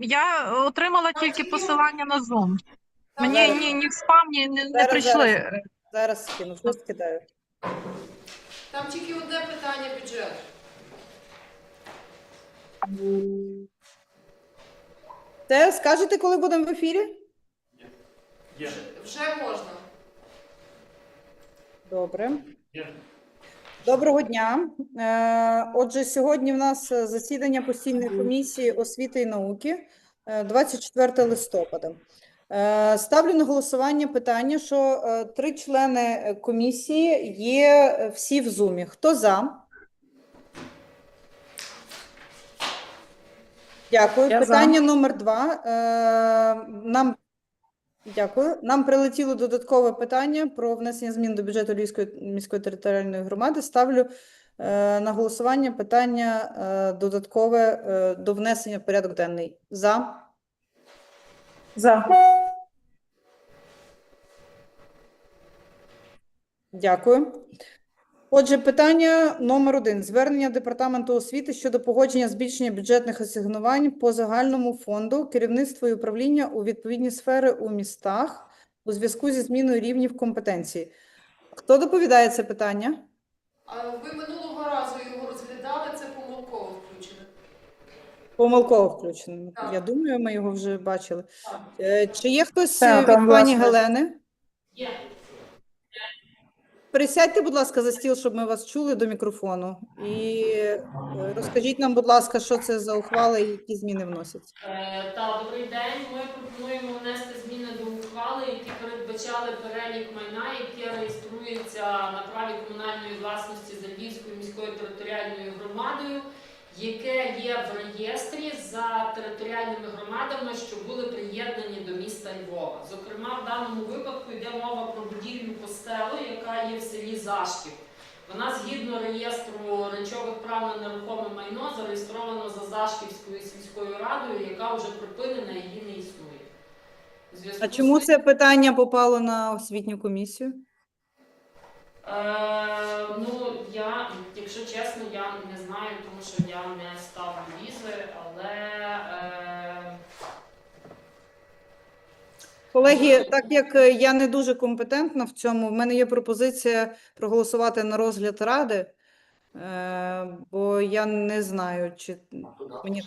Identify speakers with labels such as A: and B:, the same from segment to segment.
A: Я отримала тільки посилання на Zoom. Мені ні, ні в спам, ні не, не
B: Зараз,
A: прийшли.
B: Зараз скину, вже скидаю.
C: Там тільки одне питання бюджету.
B: Це скажете, коли будемо в ефірі?
C: Вже можна.
B: Добре. Доброго дня. Е, Отже, сьогодні в нас е, засідання постійної комісії освіти і науки е, 24 листопада. Е, Ставлю на голосування питання, що е, три члени е, комісії є е, всі в зумі. Хто за? Дякую.
A: Я за.
B: Питання номер два. Е, Нам Дякую. Нам прилетіло додаткове питання про внесення змін до бюджету Львівської міської територіальної громади. Ставлю е, на голосування питання е, додаткове е, до внесення в порядок денний. За.
A: За.
B: Дякую. Отже, питання номер один. Звернення Департаменту освіти щодо погодження збільшення бюджетних асигнувань по загальному фонду керівництво і управління у відповідні сфери у містах у зв'язку зі зміною рівнів компетенції. Хто доповідає це питання?
C: Ви минулого разу його розглядали, це помилково включено.
B: Помилково включено.
C: Так.
B: Я думаю, ми його вже бачили. Е, Чи є хтось
A: Так,
B: від пані
A: власне.
B: Гелени?
C: Є.
B: Присядьте, будь ласка, за стіл, щоб ми вас чули до мікрофону. І е, розкажіть нам, будь ласка, що це за ухвали і які зміни вносяться.
D: Е, Та добрий день. Ми пропонуємо внести зміни до ухвали, які передбачали перелік майна, яке реєструється на праві комунальної власності за Львівською міською територіальною громадою, яке є в реєстрі за територіальними громадами, що були приєднані до міста Львова. Зокрема, в даному випадку мова про будівлю костелу, яка є в селі Зашків. Вона згідно реєстру речових прав на нерухоме майно зареєстровано за Зашківською сільською радою, яка вже припинена, і її не існує. Зв'язку
B: А чому
D: з
B: це питання попало на освітню комісію?
D: Е, ну, я, якщо чесно, я не знаю, тому що я не ставлю візи, але е,
B: Колеги, так як е, я не дуже компетентна в цьому, в мене є пропозиція проголосувати на розгляд ради, е, бо я не знаю, чи мені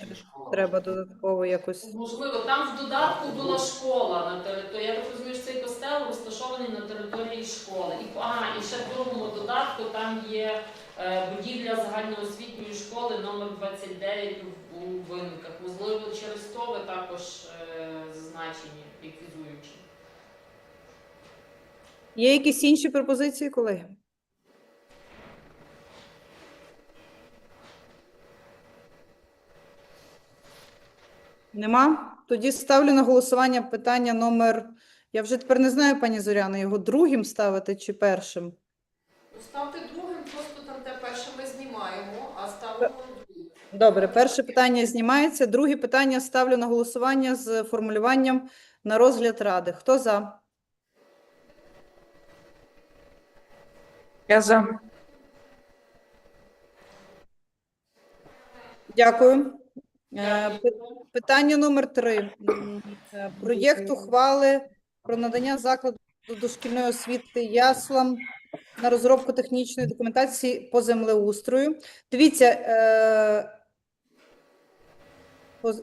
B: треба додатково якось.
D: можливо, там в додатку була школа на території. Я так розумію, що цей костел розташований на території школи. І, а, і ще в другому додатку там є е, будівля загальноосвітньої школи номер 29 у, у винниках. Можливо, через то ви також е, зазначені, ліквідуючи.
B: Є якісь інші пропозиції, колеги? Нема? Тоді ставлю на голосування питання номер. Я вже тепер не знаю, пані Зоряна, його другим ставити чи першим?
C: Ставте другим, просто там те перше ми знімаємо, а ставимо друге.
B: Добре, перше питання знімається. Друге питання ставлю на голосування з формулюванням на розгляд ради. Хто за?
A: Я за.
B: Дякую. Е, пи- Питання номер три. Проєкт ухвали про надання закладу дошкільної освіти яслам на розробку технічної документації по землеустрою. Дивіться, е,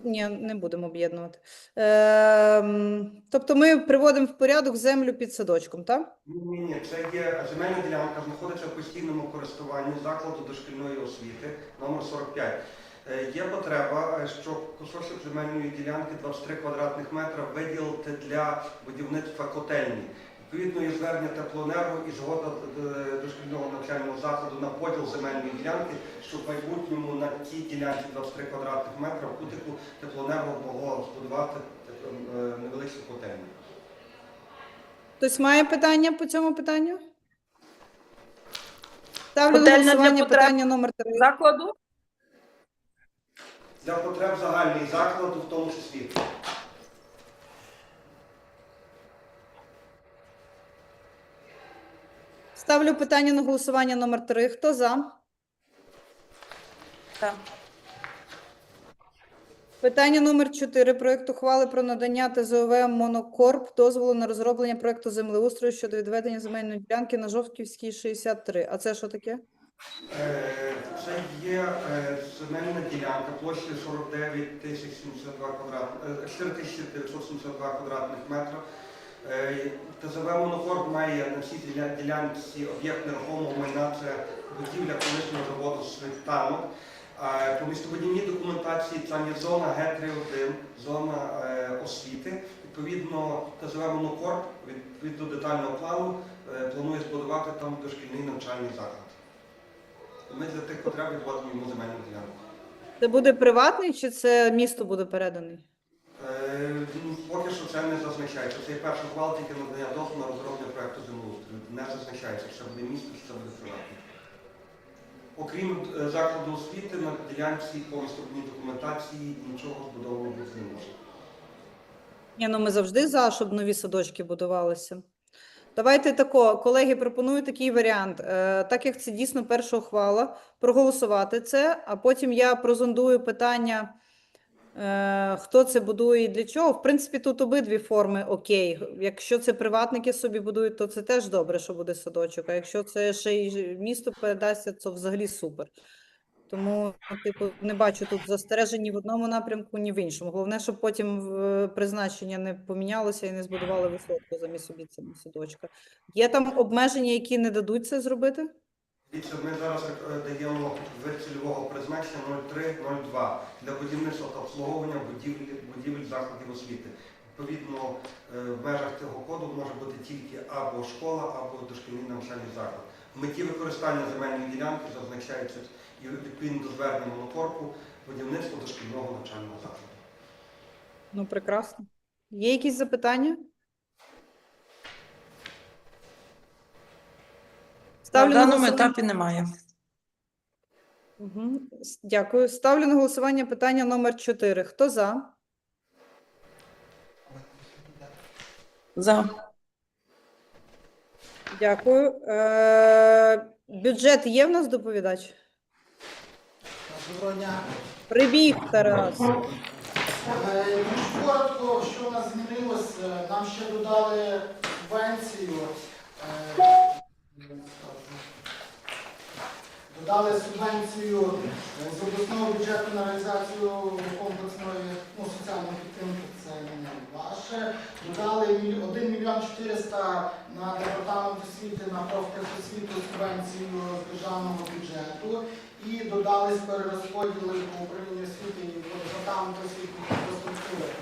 B: ні, не будемо об'єднувати. Е, Тобто ми приводимо в порядок землю під садочком, так?
E: Ні, ні, ні, це є земельна ділянка, знаходиться в постійному користуванні закладу дошкільної освіти номер 45. Е, Є потреба, е, щоб кусочок земельної ділянки 23 квадратних метра виділити для будівництва котельні. Відповідно, є звернення теплоенерго і згода е, дошкільного навчального закладу на поділ земельної ділянки, щоб в майбутньому на тій ділянці 23 квадратних метра в кутику теплоенерго могло збудувати невеличку котельню.
B: Хтось має питання по цьому питанню? Ставлю на
A: для
B: голосування
A: потреб
B: питання номер три.
A: Закладу?
E: Для потреб загальної закладу в тому числі.
B: Ставлю питання на голосування номер три. Хто за?
A: Так.
B: Питання номер 4. Проект ухвали про надання ТЗОВ «Монокорп» дозволу на розроблення проекту землеустрою щодо відведення земельної ділянки на Жовтківській 63. А це що таке?
E: Це є е, земельна ділянка площею 49 тисяч 72 квадрат, е, 4 тисячі 972 квадратних метрів. Е, ТЗВ «Монокорп» має на всій ділянці об'єкт нерухомого майна, це будівля колишнього заводу «Світанок». По містобудівній документації там є зона Г31, зона е, освіти. Відповідно, ТЗВ «Монокорп» відповідно детального плану планує збудувати там дошкільний навчальний заклад. Ми для тих потреб відводимо йому земельну ділянку.
B: Це буде приватний чи це місто буде переданий?
E: Е, ну, Поки що це не зазначається. Це є перша ухвала тільки надання дозволу на розроблення проекту землеустрою. Не зазначається, чи це буде місто, чи це буде приватне. Окрім е, закладу освіти, на ділянці по містобудівній документації нічого збудовано бути не може.
B: Ні, ну ми завжди за, щоб нові садочки будувалися. Давайте тако, колеги, пропоную такий варіант. Е, так як це дійсно перша ухвала, проголосувати це, а потім я прозондую питання, е, хто це будує і для чого. В принципі, тут обидві форми окей. Якщо це приватники собі будують, то це теж добре, що буде садочок. А якщо це ще й місто передасться, то взагалі супер. Тому, типу, не бачу тут застережень ні в одному напрямку, ні в іншому. Головне, щоб потім призначення не помінялося і не збудували висотку замість обіцяного садочка. Є там обмеження, які не дадуть це зробити?
E: Дивіться, ми зараз е, даємо вид цільового призначення 0302 для будівництва та обслуговування будівлі, будівель закладів освіти. Відповідно, е, в межах цього коду може бути тільки або школа, або дошкільний навчальний заклад. Меті використання земельної ділянки зазначається і відповідно до звернення монокорпу будівництво дошкільного навчального закладу.
B: Ну, прекрасно. Є якісь запитання?
F: На
B: Ставлю на
F: даному
B: голосування.
F: етапі немає.
B: С- Дякую. Ставлю на голосування питання номер 4. Хто за?
F: За.
B: Дякую. Е, бюджет є в нас доповідач?
G: Доброго дня.
B: Прибіг Тарас.
G: Е, Дуже коротко, що у нас змінилось, е, нам ще додали субвенцію. е, Додали субвенцію е, з обласного бюджету на реалізацію комплексної ну, соціальної підтримки, це не ваше. Додали міль- 1 мільйон 400 на департамент освіти, на профтехосвіту субвенцію з державного бюджету. І додались перерозподіли по управлінню освіти і департаменту освіти інфраструктури.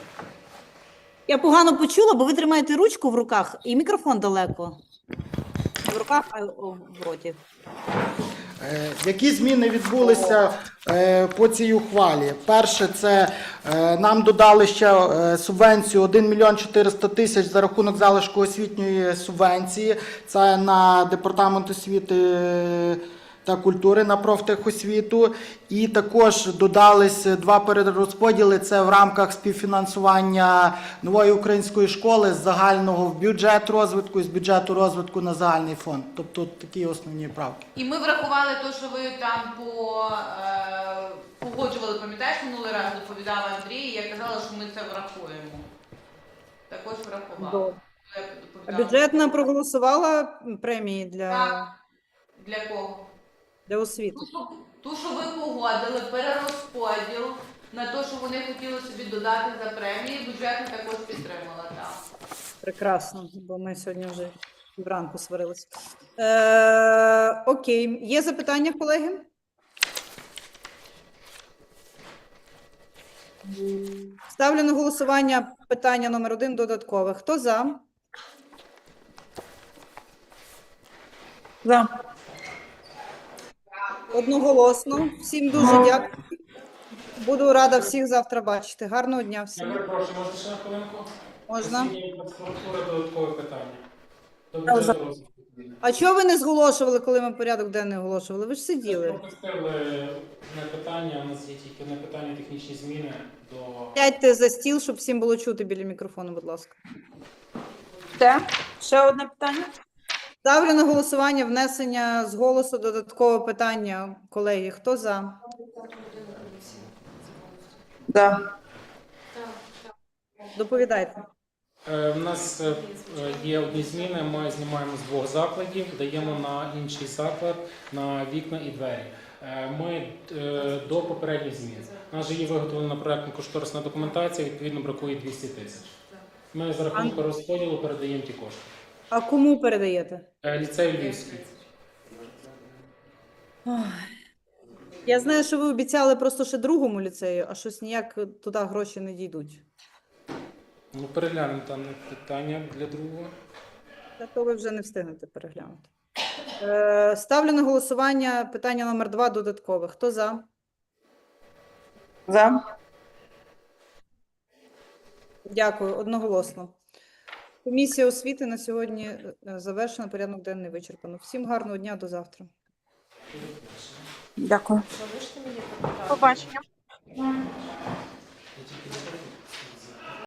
H: Я погано почула, бо ви тримаєте ручку в руках і мікрофон далеко. В руках, а в роті.
G: Е, Які зміни відбулися е, по цій ухвалі? Перше, це е, нам додали ще субвенцію 1 мільйон 400 тисяч за рахунок залишку освітньої субвенції. Це на департамент освіти та культури на профтехосвіту. І також додались два перерозподіли. Це в рамках співфінансування нової української школи з загального в бюджет розвитку і з бюджету розвитку на загальний фонд. Тобто такі основні правки.
I: І ми врахували те, що ви там по, е, погоджували, пам'ятаєш, минулий раз доповідав Андрій, і я казала, що ми це врахуємо. Також врахували. Доповідала.
B: бюджетна проголосувала премії для,
I: Так. Для кого?
B: Для освіти.
I: Ту, що, ту, що ви погодили, перерозподіл на те, що вони хотіли собі додати за премії, бюджетна також підтримала. Так.
B: Прекрасно, бо ми сьогодні вже вранку сварилися. Е, окей, є запитання, колеги? Ставлю на голосування питання номер один додаткове. Хто за?
F: За.
B: Одноголосно. Всім дуже дякую. Буду рада всіх завтра бачити. Гарного дня
J: Я
B: всім.
J: перепрошую, можна ще на хвилинку?
B: Можна?
J: Додаткове питання. До бюджету розвитку.
B: А чого ви не зголошували, коли ми порядок денний оголошували? Ви ж
J: Ми
B: сиділи.
J: пропустили не питання, у нас є тільки одне питання технічні зміни до
B: Сядьте за стіл, щоб всім було чути біля мікрофону, будь ласка.
F: Те. Ще одне питання.
B: Ставлю на голосування внесення з голосу додаткового питання, колеги. Хто за?
F: За.
B: Доповідайте.
J: Е, У нас е, е, є одні зміни. Ми знімаємо з двох закладів, даємо на інший заклад на вікна і двері. Е, Ми е, до попередніх змін. У нас же є виготовлена проектно кошторисна документація, відповідно бракує 200 тисяч. Ми за рахунок розподілу передаємо ті кошти.
B: А кому передаєте?
J: Е, Ліцей Львівський.
B: Ой. Я знаю, що ви обіцяли просто ще другому ліцею, а щось ніяк туди гроші не дійдуть.
J: Ну, переглянемо там питання для другого.
B: Та то ви вже не встигнете переглянути. Е, ставлю на голосування питання номер два додаткове. Хто за?
F: За.
B: Дякую, одноголосно. Комісія освіти на сьогодні е, завершена, порядок денний вичерпано. Всім гарного дня, до завтра.
F: Дякую.
A: Побачення.